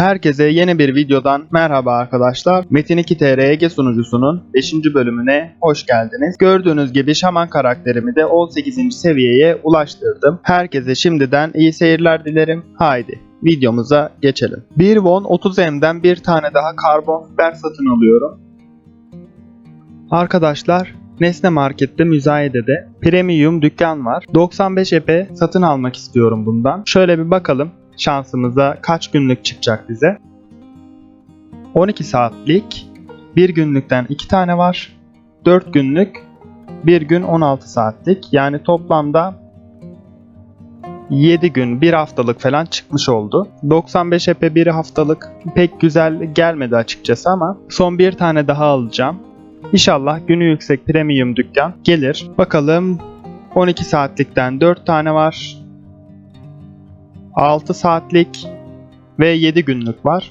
Herkese yeni bir videodan merhaba arkadaşlar. Metin 2 TRG sunucusunun 5. bölümüne hoş geldiniz. Gördüğünüz gibi şaman karakterimi de 18. seviyeye ulaştırdım. Herkese şimdiden iyi seyirler dilerim. Haydi videomuza geçelim. 1 won 30M'den bir tane daha karbon fiber satın alıyorum. Arkadaşlar Nesne Market'te müzayedede premium dükkan var. 95 epe satın almak istiyorum bundan. Şöyle bir bakalım şansımıza kaç günlük çıkacak bize. 12 saatlik, 1 günlükten 2 tane var. 4 günlük, 1 gün 16 saatlik. Yani toplamda 7 gün, 1 haftalık falan çıkmış oldu. 95 epe 1 haftalık pek güzel gelmedi açıkçası ama son bir tane daha alacağım. İnşallah günü yüksek premium dükkan gelir. Bakalım 12 saatlikten 4 tane var. 6 saatlik ve 7 günlük var.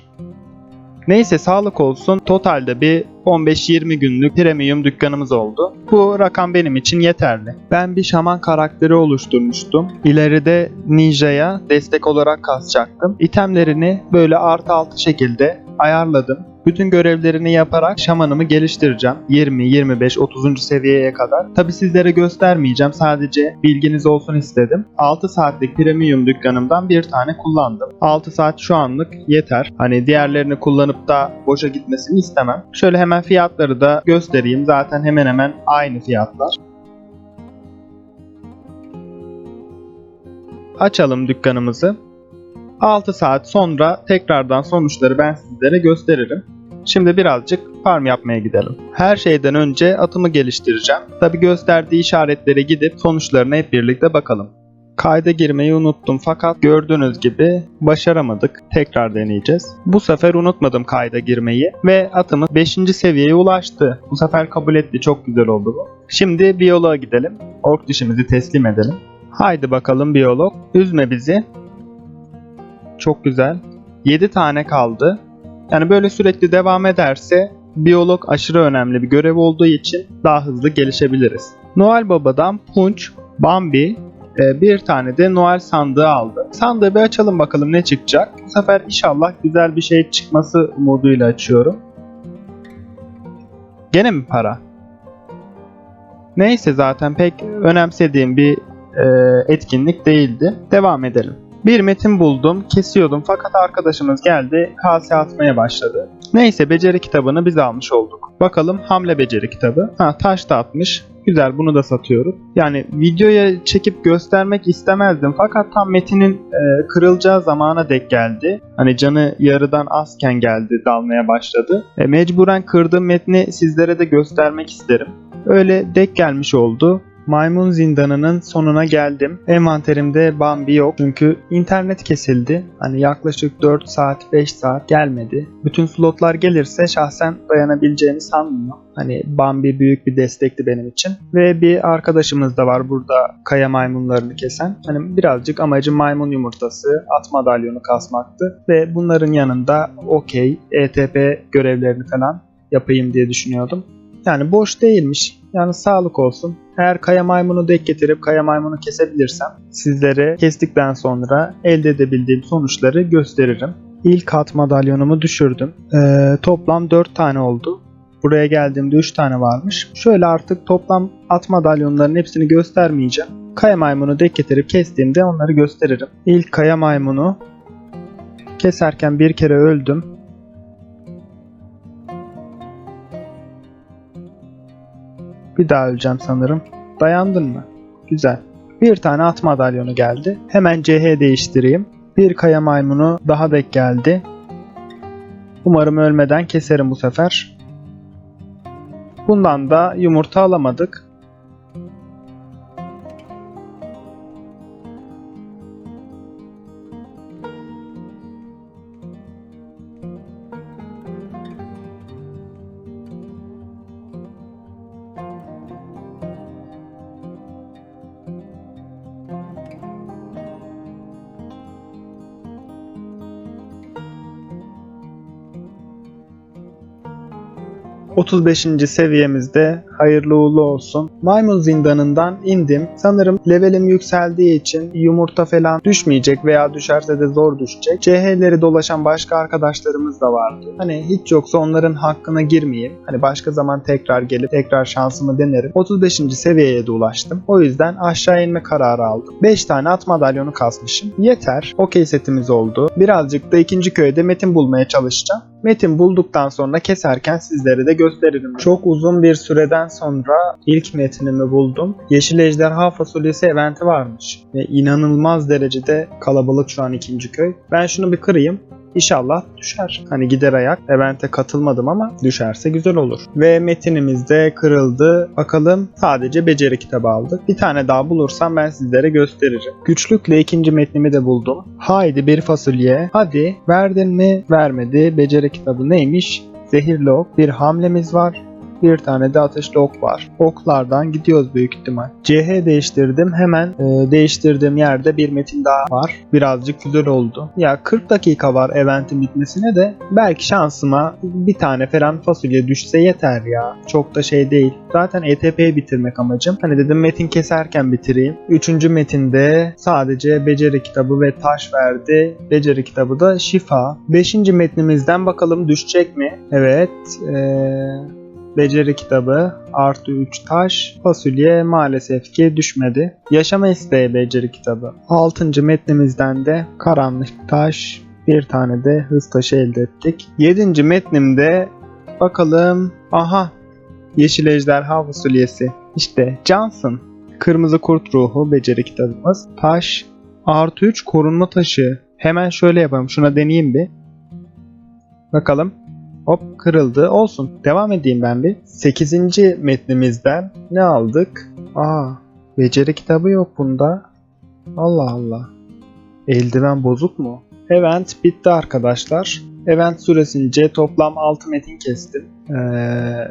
Neyse sağlık olsun. Totalde bir 15-20 günlük premium dükkanımız oldu. Bu rakam benim için yeterli. Ben bir şaman karakteri oluşturmuştum. İleride ninja'ya destek olarak kasacaktım. İtemlerini böyle artı altı şekilde ayarladım. Bütün görevlerini yaparak şamanımı geliştireceğim. 20, 25, 30. seviyeye kadar. Tabi sizlere göstermeyeceğim. Sadece bilginiz olsun istedim. 6 saatlik premium dükkanımdan bir tane kullandım. 6 saat şu anlık yeter. Hani diğerlerini kullanıp da boşa gitmesini istemem. Şöyle hemen fiyatları da göstereyim. Zaten hemen hemen aynı fiyatlar. Açalım dükkanımızı. 6 saat sonra tekrardan sonuçları ben sizlere gösteririm. Şimdi birazcık farm yapmaya gidelim. Her şeyden önce atımı geliştireceğim. Tabi gösterdiği işaretlere gidip sonuçlarına hep birlikte bakalım. Kayda girmeyi unuttum fakat gördüğünüz gibi başaramadık. Tekrar deneyeceğiz. Bu sefer unutmadım kayda girmeyi ve atımız 5. seviyeye ulaştı. Bu sefer kabul etti. Çok güzel oldu bu. Şimdi biyoloğa gidelim. Ork dişimizi teslim edelim. Haydi bakalım biyolog. Üzme bizi. Çok güzel. 7 tane kaldı. Yani böyle sürekli devam ederse biyolog aşırı önemli bir görev olduğu için daha hızlı gelişebiliriz. Noel Baba'dan Punch, Bambi, e, bir tane de Noel sandığı aldı. Sandığı bir açalım bakalım ne çıkacak. Bu sefer inşallah güzel bir şey çıkması umuduyla açıyorum. Gene mi para? Neyse zaten pek önemsediğim bir e, etkinlik değildi. Devam edelim. Bir metin buldum, kesiyordum fakat arkadaşımız geldi, kase atmaya başladı. Neyse beceri kitabını biz almış olduk. Bakalım hamle beceri kitabı. Ha taş da atmış. Güzel bunu da satıyoruz. Yani videoya çekip göstermek istemezdim fakat tam metinin e, kırılacağı zamana dek geldi. Hani canı yarıdan azken geldi dalmaya başladı. E, mecburen kırdığım metni sizlere de göstermek isterim. Öyle dek gelmiş oldu. Maymun zindanının sonuna geldim. Envanterimde Bambi yok çünkü internet kesildi. Hani yaklaşık 4 saat 5 saat gelmedi. Bütün slotlar gelirse şahsen dayanabileceğimi sanmıyorum. Hani Bambi büyük bir destekti benim için. Ve bir arkadaşımız da var burada kaya maymunlarını kesen. Hani birazcık amacı maymun yumurtası, at madalyonu kasmaktı. Ve bunların yanında okey, ETP görevlerini falan yapayım diye düşünüyordum. Yani boş değilmiş. Yani sağlık olsun. Eğer kaya maymunu denk getirip kaya maymunu kesebilirsem sizlere kestikten sonra elde edebildiğim sonuçları gösteririm. İlk at madalyonumu düşürdüm. Ee, toplam 4 tane oldu. Buraya geldiğimde 3 tane varmış. Şöyle artık toplam at madalyonların hepsini göstermeyeceğim. Kaya maymunu denk getirip kestiğimde onları gösteririm. İlk kaya maymunu keserken bir kere öldüm. Bir daha öleceğim sanırım. Dayandın mı? Güzel. Bir tane at madalyonu geldi. Hemen CH değiştireyim. Bir kaya maymunu daha denk geldi. Umarım ölmeden keserim bu sefer. Bundan da yumurta alamadık. ...35. seviyemizde hayırlı uğurlu olsun. Maymun zindanından indim. Sanırım levelim yükseldiği için yumurta falan düşmeyecek veya düşerse de zor düşecek. CH'leri dolaşan başka arkadaşlarımız da vardı. Hani hiç yoksa onların hakkına girmeyeyim. Hani başka zaman tekrar gelip tekrar şansımı denerim. 35. seviyeye de ulaştım. O yüzden aşağı inme kararı aldım. 5 tane at madalyonu kasmışım. Yeter. Okey setimiz oldu. Birazcık da ikinci köyde metin bulmaya çalışacağım. Metin bulduktan sonra keserken sizlere de gösteririm. Çok uzun bir süreden sonra ilk metinimi buldum. Yeşil Ejderha Fasulyesi eventi varmış. Ve inanılmaz derecede kalabalık şu an ikinci köy. Ben şunu bir kırayım. İnşallah düşer. Hani gider ayak. Event'e katılmadım ama düşerse güzel olur. Ve metinimiz de kırıldı. Bakalım sadece beceri kitabı aldık. Bir tane daha bulursam ben sizlere gösteririm. Güçlükle ikinci metnimi de buldum. Haydi bir fasulye. Hadi verdin mi? Vermedi. Beceri kitabı neymiş? Zehirli ok. Bir hamlemiz var. Bir tane de ateşli ok var. Oklardan gidiyoruz büyük ihtimal. CH değiştirdim. Hemen e, değiştirdiğim yerde bir metin daha var. Birazcık güzel oldu. Ya 40 dakika var eventin bitmesine de belki şansıma bir tane falan fasulye düşse yeter ya. Çok da şey değil. Zaten ETP'yi bitirmek amacım. Hani dedim metin keserken bitireyim. Üçüncü metinde sadece beceri kitabı ve taş verdi. Beceri kitabı da şifa. Beşinci metnimizden bakalım düşecek mi? Evet. Eee Beceri kitabı artı 3 taş fasulye maalesef ki düşmedi. Yaşama isteği beceri kitabı. 6. metnimizden de karanlık taş bir tane de hız taşı elde ettik. 7. metnimde bakalım aha yeşil ejderha fasulyesi. İşte Johnson. Kırmızı kurt ruhu beceri kitabımız. Taş artı 3 korunma taşı. Hemen şöyle yapalım şuna deneyeyim bir. Bakalım. Hop kırıldı. Olsun. Devam edeyim ben bir. 8. metnimizden ne aldık? Aa, beceri kitabı yok bunda. Allah Allah. Eldiven bozuk mu? Event bitti arkadaşlar. Event süresince toplam 6 metin kestim. Ee,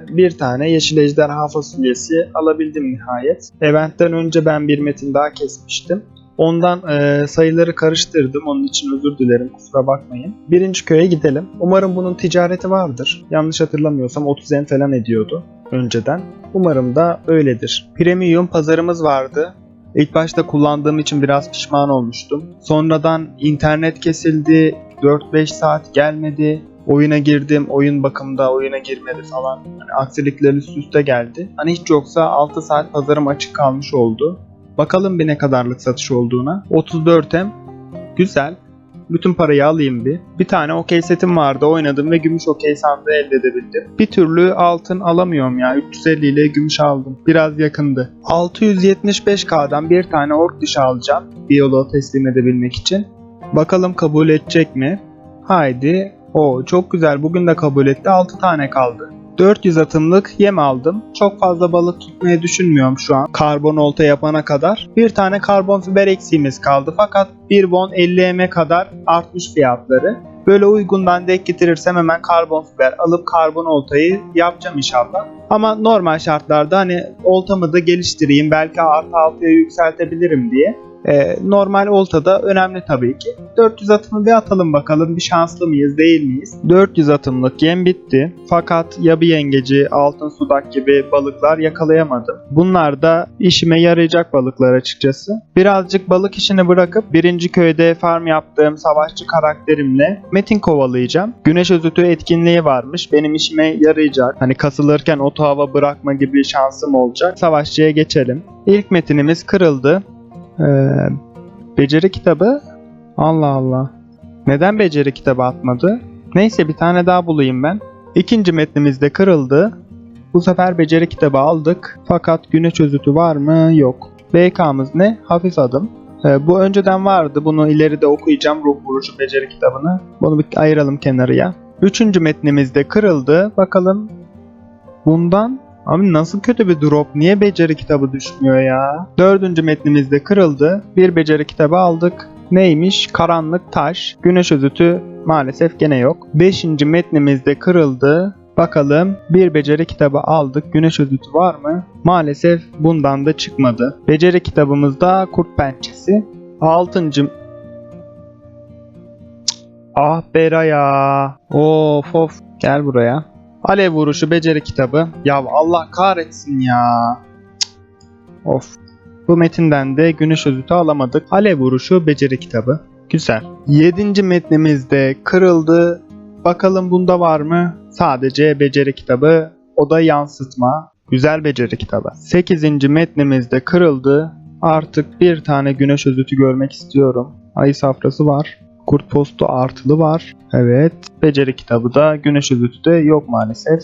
bir tane yeşil ejderha fasulyesi alabildim nihayet. Eventten önce ben bir metin daha kesmiştim. Ondan e, sayıları karıştırdım. Onun için özür dilerim. Kusura bakmayın. Birinci köye gidelim. Umarım bunun ticareti vardır. Yanlış hatırlamıyorsam 30 en falan ediyordu önceden. Umarım da öyledir. Premium pazarımız vardı. İlk başta kullandığım için biraz pişman olmuştum. Sonradan internet kesildi. 4-5 saat gelmedi. Oyuna girdim, oyun bakımda oyuna girmedi falan. Hani aksilikler üst üste geldi. Hani hiç yoksa 6 saat pazarım açık kalmış oldu. Bakalım bir ne kadarlık satış olduğuna. 34M. Güzel. Bütün parayı alayım bir. Bir tane okey setim vardı oynadım ve gümüş okey sandığı elde edebildim. Bir türlü altın alamıyorum ya. 350 ile gümüş aldım. Biraz yakındı. 675k'dan bir tane ork dişi alacağım. Biyoloğa teslim edebilmek için. Bakalım kabul edecek mi? Haydi. O çok güzel. Bugün de kabul etti. 6 tane kaldı. 400 atımlık yem aldım. Çok fazla balık tutmayı düşünmüyorum şu an. Karbon olta yapana kadar. Bir tane karbon fiber eksiğimiz kaldı. Fakat bir bon 50 eme kadar artmış fiyatları. Böyle uygundan denk getirirsem hemen karbon fiber alıp karbon oltayı yapacağım inşallah. Ama normal şartlarda hani oltamı da geliştireyim belki artı altıya yükseltebilirim diye. Ee, normal olta da önemli tabii ki. 400 atımı bir atalım bakalım bir şanslı mıyız değil miyiz? 400 atımlık yem bitti. Fakat yabi yengeci, altın sudak gibi balıklar yakalayamadım. Bunlar da işime yarayacak balıklar açıkçası. Birazcık balık işini bırakıp birinci köyde farm yaptığım savaşçı karakterimle metin kovalayacağım. Güneş özütü etkinliği varmış. Benim işime yarayacak. Hani kasılırken oto hava bırakma gibi şansım olacak. Savaşçıya geçelim. İlk metinimiz kırıldı. Ee, beceri kitabı. Allah Allah. Neden beceri kitabı atmadı? Neyse bir tane daha bulayım ben. İkinci metnimiz de kırıldı. Bu sefer beceri kitabı aldık. Fakat güneş özütü var mı? Yok. BK'mız ne? Hafif adım. Ee, bu önceden vardı. Bunu ileride okuyacağım ruh vuruşu beceri kitabını. Bunu bir ayıralım kenarıya. Üçüncü metnimiz de kırıldı. Bakalım bundan Abi nasıl kötü bir drop? Niye beceri kitabı düşmüyor ya? Dördüncü metnimiz de kırıldı. Bir beceri kitabı aldık. Neymiş? Karanlık taş. Güneş özütü maalesef gene yok. Beşinci metnimiz de kırıldı. Bakalım bir beceri kitabı aldık. Güneş özütü var mı? Maalesef bundan da çıkmadı. Beceri kitabımızda kurt pençesi. Altıncı... Ah Bera ya. Of of. Gel buraya. Alev vuruşu beceri kitabı. Ya Allah kahretsin ya. Cık. Of. Bu metinden de güneş özütü alamadık. Alev vuruşu beceri kitabı. Güzel. Yedinci metnimizde kırıldı. Bakalım bunda var mı? Sadece beceri kitabı. O da yansıtma. Güzel beceri kitabı. Sekizinci metnimizde kırıldı. Artık bir tane güneş özütü görmek istiyorum. Ayı safrası var. Kurt postu artılı var. Evet. Beceri kitabı da güneş özütü de yok maalesef.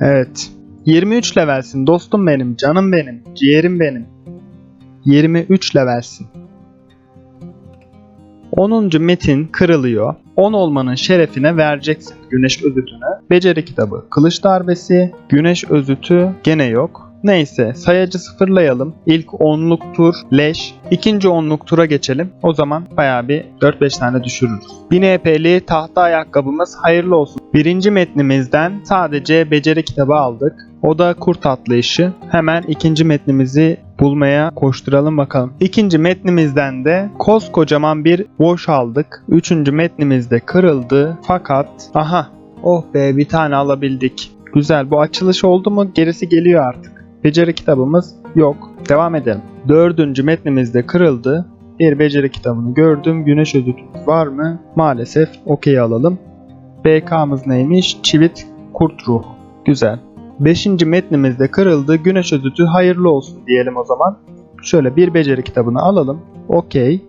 Evet. 23 levelsin dostum benim, canım benim, ciğerim benim. 23 levelsin. 10. metin kırılıyor. 10 olmanın şerefine vereceksin güneş özütünü. Beceri kitabı, kılıç darbesi, güneş özütü gene yok. Neyse sayacı sıfırlayalım. İlk onluk tur leş. İkinci onluk tura geçelim. O zaman bayağı bir 4-5 tane düşürürüz. 1000 EP'li tahta ayakkabımız hayırlı olsun. Birinci metnimizden sadece beceri kitabı aldık. O da kurt atlayışı. Hemen ikinci metnimizi bulmaya koşturalım bakalım. İkinci metnimizden de koskocaman bir boş aldık. Üçüncü metnimizde kırıldı. Fakat aha oh be bir tane alabildik. Güzel bu açılış oldu mu gerisi geliyor artık. Beceri kitabımız yok. Devam edelim. Dördüncü metnimizde kırıldı. Bir beceri kitabını gördüm. Güneş özütümüz var mı? Maalesef okey alalım. BK'mız neymiş? Çivit kurt ruhu. Güzel. Beşinci metnimizde kırıldı. Güneş özütü hayırlı olsun diyelim o zaman. Şöyle bir beceri kitabını alalım. Okey.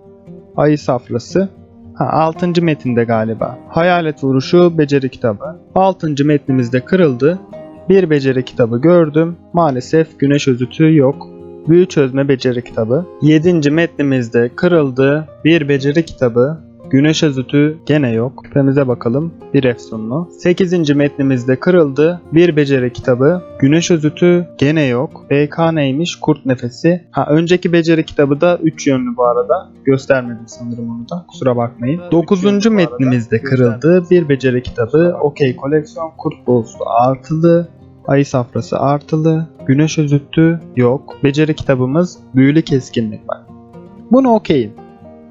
Ayı safrası. Ha, 6. metinde galiba. Hayalet vuruşu beceri kitabı. 6. metnimizde kırıldı. Bir beceri kitabı gördüm. Maalesef güneş özütü yok. Büyü çözme beceri kitabı. 7. metnimizde kırıldı. Bir beceri kitabı. Güneş özütü gene yok. Küpemize bakalım. Bir efsunlu. 8. metnimizde kırıldı. Bir beceri kitabı. Güneş özütü gene yok. BK neymiş? Kurt nefesi. Ha önceki beceri kitabı da 3 yönlü bu arada. Göstermedim sanırım onu da. Kusura bakmayın. 9. metnimizde kırıldı. Bir beceri kitabı. Okey koleksiyon. Kurt boğusu artılı. Ayı safrası artılı. Güneş özütü yok. Beceri kitabımız büyülü keskinlik var. Bunu okeyim.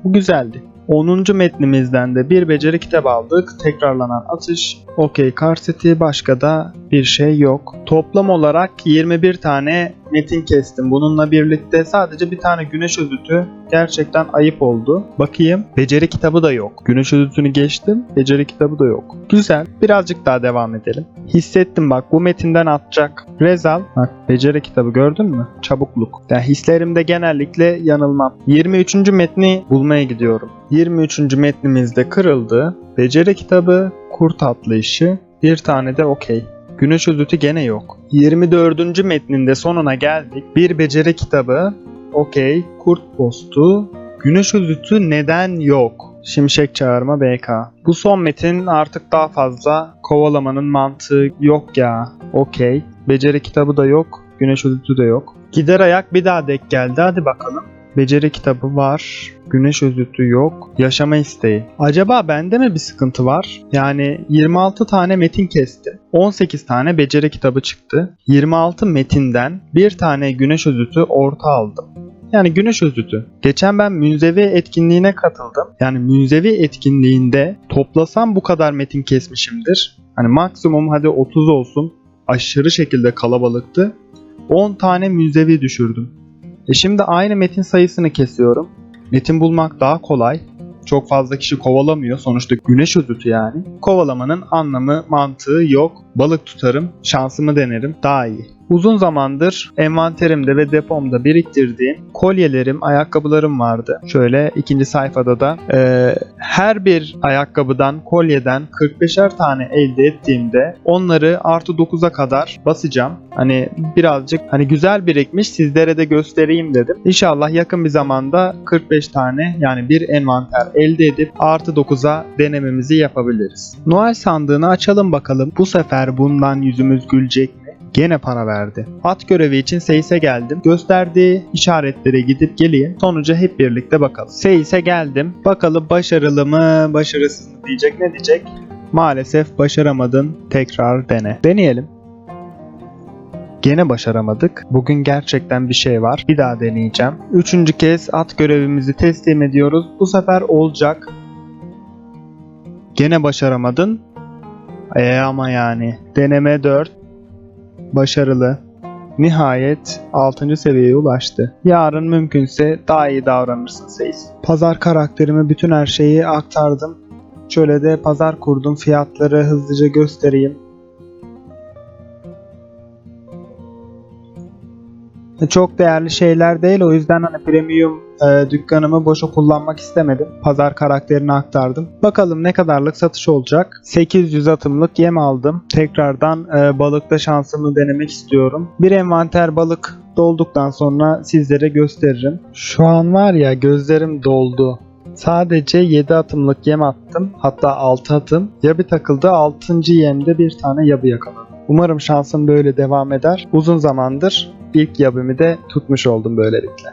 Bu güzeldi. 10. metnimizden de bir beceri kitabı aldık. Tekrarlanan atış, okey kar seti, başka da bir şey yok. Toplam olarak 21 tane metin kestim. Bununla birlikte sadece bir tane güneş özütü gerçekten ayıp oldu. Bakayım. Beceri kitabı da yok. Güneş özütünü geçtim. Beceri kitabı da yok. Güzel. Birazcık daha devam edelim. Hissettim bak bu metinden atacak. Rezal. Bak beceri kitabı gördün mü? Çabukluk. Yani hislerimde genellikle yanılmam. 23. metni bulmaya gidiyorum. 23. metnimizde kırıldı. Beceri kitabı, kurt atlayışı, bir tane de okey. Güneş özütü gene yok. 24. metninde sonuna geldik. Bir beceri kitabı, okey, kurt postu, güneş özütü neden yok? Şimşek çağırma BK. Bu son metin artık daha fazla kovalamanın mantığı yok ya. Okey. Beceri kitabı da yok. Güneş özütü de yok. Gider ayak bir daha denk geldi. Hadi bakalım. Beceri kitabı var. Güneş özütü yok. Yaşama isteği. Acaba bende mi bir sıkıntı var? Yani 26 tane metin kestim. 18 tane beceri kitabı çıktı. 26 metinden bir tane güneş özütü orta aldım. Yani güneş özütü. Geçen ben münzevi etkinliğine katıldım. Yani münzevi etkinliğinde toplasam bu kadar metin kesmişimdir. Hani maksimum hadi 30 olsun. Aşırı şekilde kalabalıktı. 10 tane münzevi düşürdüm. E şimdi aynı metin sayısını kesiyorum. Metin bulmak daha kolay. Çok fazla kişi kovalamıyor. Sonuçta güneş özütü yani. Kovalamanın anlamı, mantığı yok. Balık tutarım, şansımı denerim. Daha iyi. Uzun zamandır envanterimde ve depomda biriktirdiğim kolyelerim, ayakkabılarım vardı. Şöyle ikinci sayfada da e, her bir ayakkabıdan, kolyeden 45'er tane elde ettiğimde onları artı 9'a kadar basacağım. Hani birazcık hani güzel birikmiş sizlere de göstereyim dedim. İnşallah yakın bir zamanda 45 tane yani bir envanter elde edip artı 9'a denememizi yapabiliriz. Noel sandığını açalım bakalım. Bu sefer bundan yüzümüz gülecek mi? Gene para verdi. At görevi için Seyis'e geldim. Gösterdiği işaretlere gidip geleyim. Sonuca hep birlikte bakalım. Seyis'e geldim. Bakalım başarılı mı, başarısız mı diyecek ne diyecek? Maalesef başaramadın. Tekrar dene. Deneyelim. Gene başaramadık. Bugün gerçekten bir şey var. Bir daha deneyeceğim. Üçüncü kez at görevimizi teslim ediyoruz. Bu sefer olacak. Gene başaramadın. E ama yani. Deneme 4. Başarılı. Nihayet 6. seviyeye ulaştı. Yarın mümkünse daha iyi davranırsın Seyis. Pazar karakterime bütün her şeyi aktardım. Şöyle de pazar kurdum. Fiyatları hızlıca göstereyim. Çok değerli şeyler değil o yüzden hani premium e, dükkanımı boşa kullanmak istemedim. Pazar karakterini aktardım. Bakalım ne kadarlık satış olacak. 800 atımlık yem aldım. Tekrardan e, balıkta şansımı denemek istiyorum. Bir envanter balık dolduktan sonra sizlere gösteririm. Şu an var ya gözlerim doldu. Sadece 7 atımlık yem attım. Hatta 6 atım. Yabi takıldı. 6. yemde bir tane yabi yakaladım. Umarım şansım böyle devam eder. Uzun zamandır ilk yabimi de tutmuş oldum böylelikle.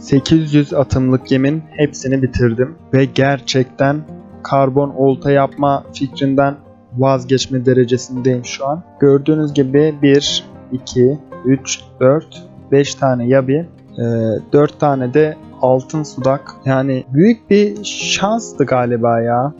...800 atımlık yemin hepsini bitirdim ve gerçekten karbon olta yapma fikrinden vazgeçme derecesindeyim şu an. Gördüğünüz gibi 1, 2, 3, 4, 5 tane yabi, 4 tane de altın sudak. Yani büyük bir şanstı galiba ya.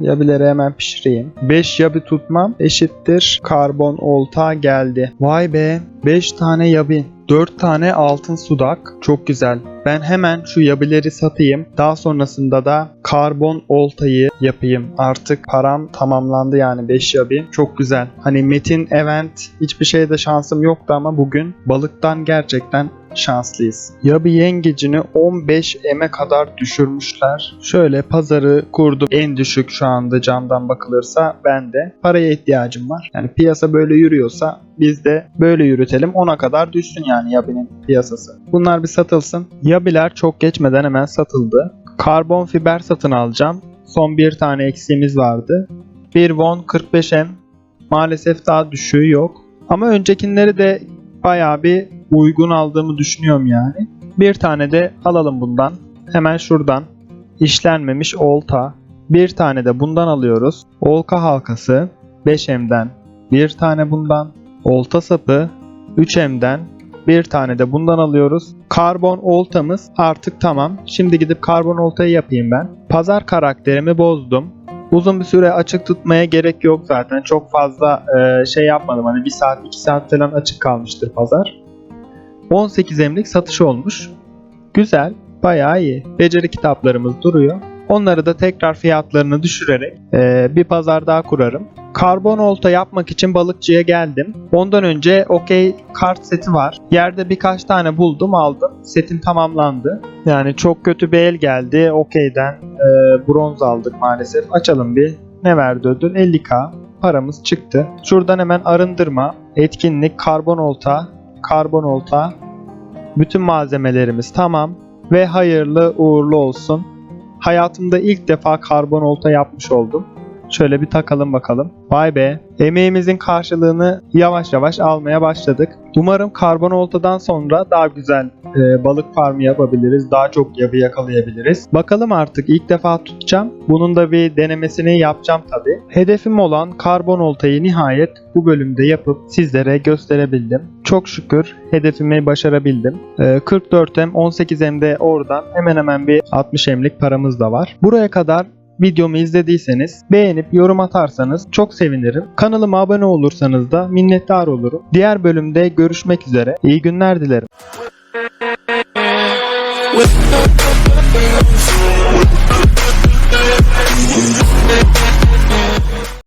Yabileri hemen pişireyim. 5 yabi tutmam eşittir karbon olta geldi. Vay be 5 tane yabi. 4 tane altın sudak. Çok güzel. Ben hemen şu yabileri satayım. Daha sonrasında da karbon oltayı yapayım. Artık param tamamlandı yani 5 yabi. Çok güzel. Hani Metin Event hiçbir şeyde şansım yoktu ama bugün balıktan gerçekten şanslıyız. Yabi yengecini 15 eme kadar düşürmüşler. Şöyle pazarı kurdum. En düşük şu anda camdan bakılırsa ben de paraya ihtiyacım var. Yani piyasa böyle yürüyorsa biz de böyle yürütelim. Ona kadar düşsün yani Yabi'nin piyasası. Bunlar bir satılsın. Yabiler çok geçmeden hemen satıldı. Karbon fiber satın alacağım. Son bir tane eksiğimiz vardı. Bir won 45M. Maalesef daha düşüğü yok. Ama öncekileri de bayağı bir uygun aldığımı düşünüyorum yani. Bir tane de alalım bundan. Hemen şuradan. İşlenmemiş olta. Bir tane de bundan alıyoruz. Olka halkası 5M'den. Bir tane bundan. Olta sapı 3M'den. Bir tane de bundan alıyoruz. Karbon oltamız artık tamam. Şimdi gidip karbon oltayı yapayım ben. Pazar karakterimi bozdum. Uzun bir süre açık tutmaya gerek yok zaten. Çok fazla e, şey yapmadım. Hani 1 saat 2 saat falan açık kalmıştır pazar. 18 emlik satış olmuş. Güzel. Bayağı iyi. Beceri kitaplarımız duruyor. Onları da tekrar fiyatlarını düşürerek e, bir pazar daha kurarım. Karbon olta yapmak için balıkçıya geldim. Ondan önce okey kart seti var. Yerde birkaç tane buldum aldım. Setim tamamlandı. Yani çok kötü bir el geldi. Okey'den e, bronz aldık maalesef. Açalım bir. Ne verdi ödül? 50k. Paramız çıktı. Şuradan hemen arındırma, etkinlik, karbon olta, karbon olta. Bütün malzemelerimiz tamam. Ve hayırlı uğurlu olsun. Hayatımda ilk defa karbon olta yapmış oldum. Şöyle bir takalım bakalım. Vay be. Emeğimizin karşılığını yavaş yavaş almaya başladık. Umarım karbon oltadan sonra daha güzel e, balık farmı yapabiliriz. Daha çok yabi yakalayabiliriz. Bakalım artık ilk defa tutacağım. Bunun da bir denemesini yapacağım tabi. Hedefim olan karbon oltayı nihayet bu bölümde yapıp sizlere gösterebildim. Çok şükür hedefimi başarabildim. E, 44M 18M'de oradan hemen hemen bir 60M'lik paramız da var. Buraya kadar videomu izlediyseniz beğenip yorum atarsanız çok sevinirim. Kanalıma abone olursanız da minnettar olurum. Diğer bölümde görüşmek üzere. İyi günler dilerim. With